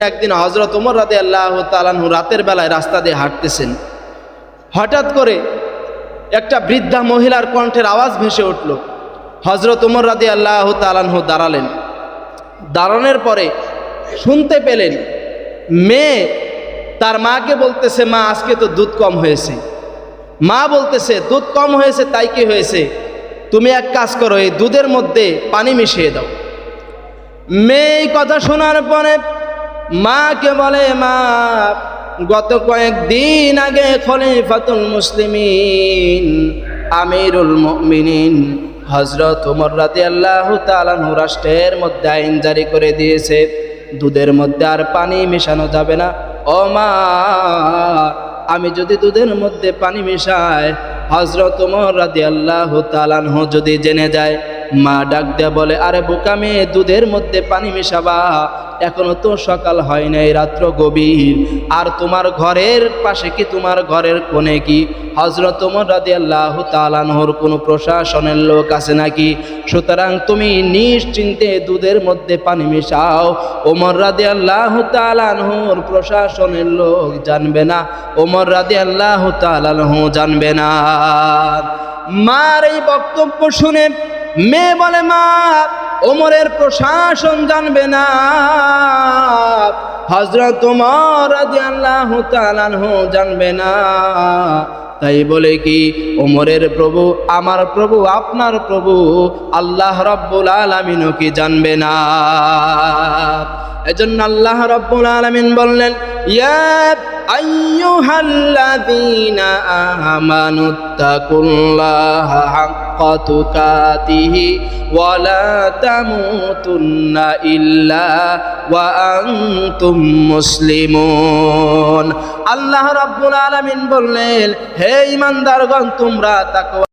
একদিন হজরত উমর রাদে আল্লাহ তালানহু রাতের বেলায় রাস্তা দিয়ে হাঁটতেছেন। হঠাৎ করে একটা বৃদ্ধা মহিলার কণ্ঠের আওয়াজ ভেসে উঠল। হজরত উমর রাদে আল্লাহ তালানহু দাঁড়ালেন। দাঁড়ানোর পরে শুনতে পেলেন, মেয়ে তার মাকে বলতেছে, মা, আজকে তো দুধ কম হয়েছে। মা বলতেছে, দুধ কম হয়েছে, তাই কি হয়েছে? তুমি এক কাজ করো, এই দুধের মধ্যে পানি মিশিয়ে দাও। মেয়ে কথা শোনার পরে মাকে বলে, মা, গত কয়েকদিন আগে খলিফাতুল মুসলিমিন, আমিরুল মুমিনিন হজরত উমর রাতে আল্লাহ তালানু রাষ্ট্রের মধ্যে আইন জারি করে দিয়েছে। দুধের মধ্যে আর পানি মেশানো যাবে না। ও মা, আমি যদি দুধের মধ্যে পানি মিশাই হজরত উমর রাতে আল্লাহ তালানহু যদি জেনে যায়, মা ডাক দেয়া বলে, আরে বোকা মেয়ে, দুধের মধ্যে পানি মেশাবা এখনও তো সকাল হয় নাই, রাত্র গভীর। আর তোমার ঘরের পাশে কি তোমার ঘরের কোণে কি? হজরত রাদি আল্লাহ তালানহর কোনো প্রশাসনের লোক আছে নাকি? সুতরাং তুমি নিশ্চিন্তে দুধের মধ্যে পানি মিশাও। ওমর রাদি আল্লাহ তালানহর প্রশাসনের লোক জানবে না। ওমর রাদি আল্লাহ তালানহ জানবে না। মার এই বক্তব্য শুনে মেয়ে বলে, মা ওমরের প্রশাসন জানবে না। হজরত ওমর আল্লাহ তালানহু জানবে না। তাই বলে কি, ওমরের প্রভু আমার প্রভু, আপনার প্রভু আল্লাহ রব্বুল আলমিনও কি জানবে না? এজন্য আল্লাহ রব্বুল আলমিন বললেন আল্লাহ রাব্বুল আলামিন বললেন হে ঈমানদারগণ তোমরা তাকওয়া